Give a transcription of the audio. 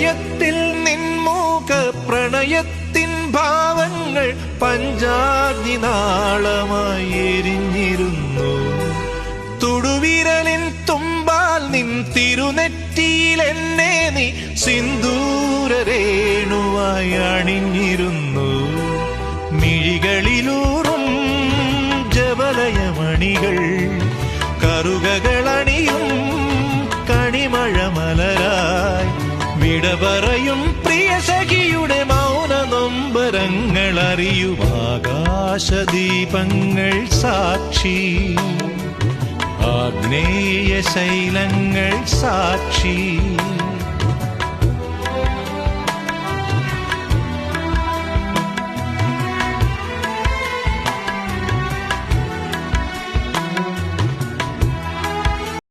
ഹൃദയത്തിൽ നിൻമൂക പ്രണയത്തിൻ ഭാവങ്ങൾ പഞ്ചാഗ്നി നാളമായി എരിഞ്ഞിരുന്നു. തുടുവിരലിൻ തുമ്പാൽ നിൻ തിരുനെറ്റിയിൽ എന്നെ നീ സിന്ദൂരരേണുവായി അണിഞ്ഞിരുന്നു. മിഴികളിലൂറും ജവലയമണികൾ കറുകകളണിയും കണിമഴ മലരായി വിട പ്രിയ സഖിയുടെ മൗന നൊമ്പരങ്ങൾ അറിയും ആകാശദീപങ്ങൾ സാക്ഷി. ആഗ്നേയ ശൈലങ്ങൾ സാക്ഷി.